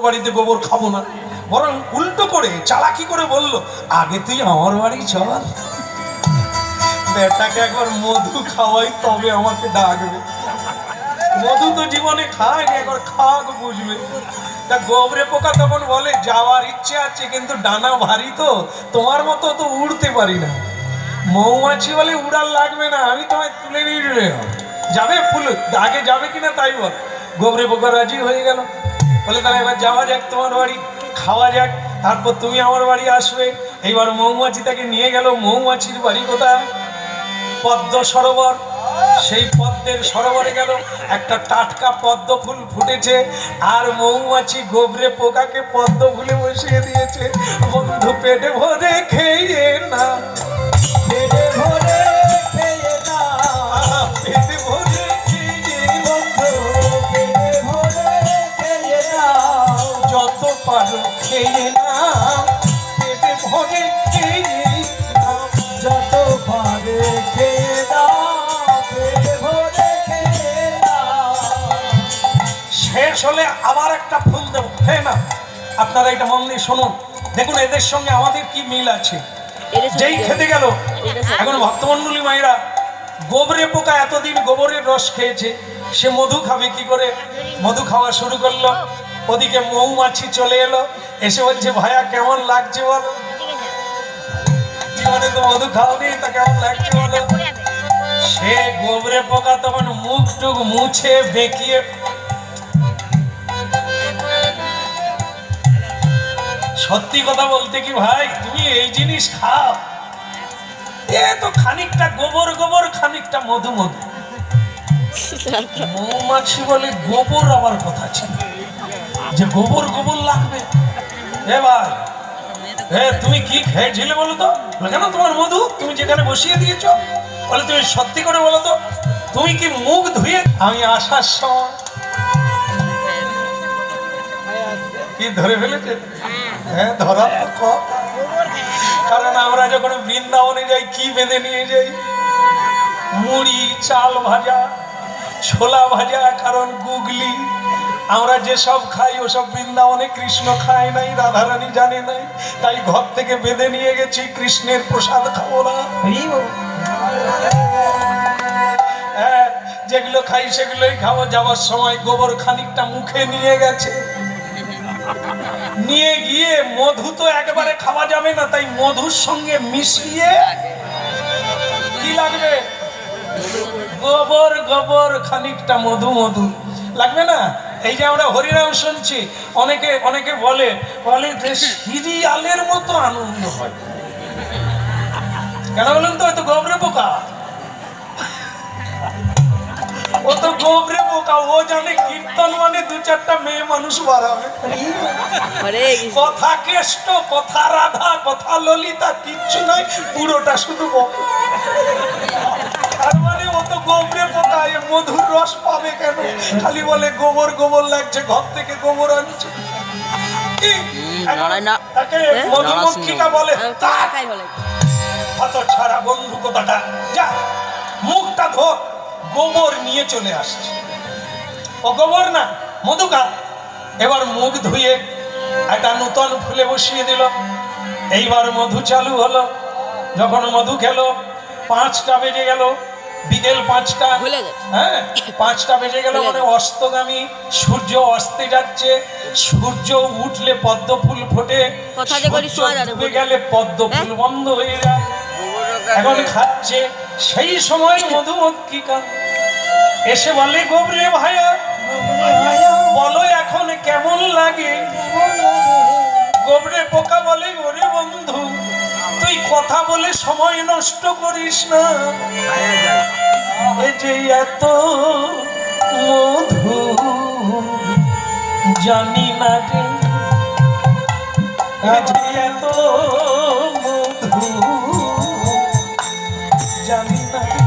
বাড়িতে গোবর খাব না। বরং উল্টো করে, চালাকি করে বলল, আগে তুই আমার বাড়ি চল। বেটাকে একবার মধু খাওয়াই, তবে আমাকে ডাকবে। মধু তো জীবনে খায়নি একবার খাক, বুঝবে। তা গোবরে পোকা তখন বলে, যাওয়ার ইচ্ছে আছে, কিন্তু ডানা ভারী তো, তোমার মতো তো উড়তে পারি না। মৌমাছি বলে উড়াল লাগবে না, আমি তোমায় তুলে নিয়ে যাবে ফুল, আগে যাবে কিনা তাই বল। গোবরে পোকা রাজি হয়ে গেল। বলে তাহলে এবার যাওয়া যাক, তোমার বাড়ি, খাওয়া যাক, তারপর তুমি আমার বাড়ি আসবে। এইবার মৌমাছি তাকে নিয়ে গেল, মৌমাছির বাড়ি কোথায়? পদ্ম সরোবর। সেই পদ্মের সরোবরে গেল, একটা টাটকা পদ্ম ফুল ফুটেছে, আর মৌমাছি গোবরে পোকাকে পদ্ম ফুলে বসিয়ে দিয়েছে। বন্ধু পেটে ভরে খেয়ে না। পারো খেয়ে না পেটে ভরে খেয়ে যত পারে খেয়ে না পেটে ভরে খেয়ে শেষ হলে আবার একটা ফুল দেবো। হ্যাঁ না আপনারা এটা মন দিয়ে শুনুন। দেখুন এদের সঙ্গে আমাদের কি মিল আছে? যেই খেতে গেল। এখন ভক্তমন্ডলী মায়েরা গোবরে পোকা এতদিন গোবরের রস খেয়েছে সে মধু খাবে কি করে? মধু খাওয়া শুরু করল। ওদিকে মৌমাছি চলে এলো এসে বলছে ভাইয়া কেমন লাগছে বলো? জীবনে তো মধু খাওনি তা কেমন লাগছে বলো? সে গোবরে পোকা তখন মুখ টুক মুছে বেঁকিয়ে সত্যি কথা বলতে কি ভাই তুমি এই জিনিস খাও। এ তো খানিকটা গোবর গোবর খানিকটা মধু মধু। মৌমাছি বলে গোবর আবার কথা ছিল। যে গোবর গোবর লাগবে। এ ভাই এ তুমি কি খেয়েছিলে বলো তো? কেন তোমার মধু? তুমি যেখানে বসিয়ে দিয়েছ, বলে, তুমি সত্যি করে বলো তো, তুমি কি মুখ ধুয়ে আমি আসার সময় কি ধরে ফেলেছে? হ্যাঁ ধরা কারণ আমরা যখন বৃন্দাবনে যাই, কি বেঁধে নিয়ে যাই? মুড়ি, চাল ভাজা, ছোলা ভাজা, কারণ গুগলি। আমরা যেসব খাই ওসব বৃন্দাবনে কৃষ্ণ খায় নাই রাধারানী জানে নাই। তাই ঘর থেকে বেঁধে নিয়ে গেছি কৃষ্ণের প্রসাদ খাব না। হ্যাঁ যেগুলো খাই সেগুলোই খাব। যাওয়ার সময় গোবর খানিকটা মুখে নিয়ে গেছে। নিয়ে গিয়ে মধু তো একবারে খাওয়া যাবে না তাই মধুর সঙ্গে মিশিয়ে কি লাগবে? গোবর গোবর খানিকটা মধু মধু। লাগবে না? এই যে আমরা হরিনাম শুনছি অনেকে অনেকে বলে বলে যে সিরিয়ালের মতো আনন্দ হয়। কেন বলুন তো হয়তো গোবরে পোকা। ও তো গোবরে পোকা ও জানে কীর্তন মানে দু চারটা মেয়ে মানুষ বাড়াবে কথা কেষ্ট কথা রাধা কথা ললিতা কিচ্ছু নাই পুরোটা শুধু গোবরে পোকা মধুর রস পাবে কেন? খালি বলে গোবর গোবর লাগছে ঘর থেকে গোবর আনছে। হ্যাঁ? মধুমক্ষিকা বলে আমি তো "তা, একাই হলে অত ছাড়া বন্ধু কথাটা? যা মুখটা ধর। গোবর নিয়ে চলে আসছে। ও গোবর না মধুকা। এবার মুখ ধুয়ে একটা নূতন ফুলে বসিয়ে দিল। এইবার মধু চালু হলো। যখন মধু খেলো পাঁচটা বেজে গেল। বিকেল পাঁচটা। হ্যাঁ পাঁচটা বেজে গেল মানে অস্তগামী সূর্য অস্তে যাচ্ছে। সূর্য উঠলে পদ্ম ফুল ফোটে। ডুবে গেলে পদ্ম ফুল হ্যাঁ? বন্ধ হয়ে যায়। এখন খাচ্ছে। সেই সময় মধুমক্ষিকা। এসে বলে গোবরে ভাইয়া বলো এখন কেমন লাগে? গোবরে পোকা বলে ওরে বন্ধু তুই কথা বলে সময় নষ্ট করিস না। যে এত মধু জানি না রে। যে এত মধু জানি না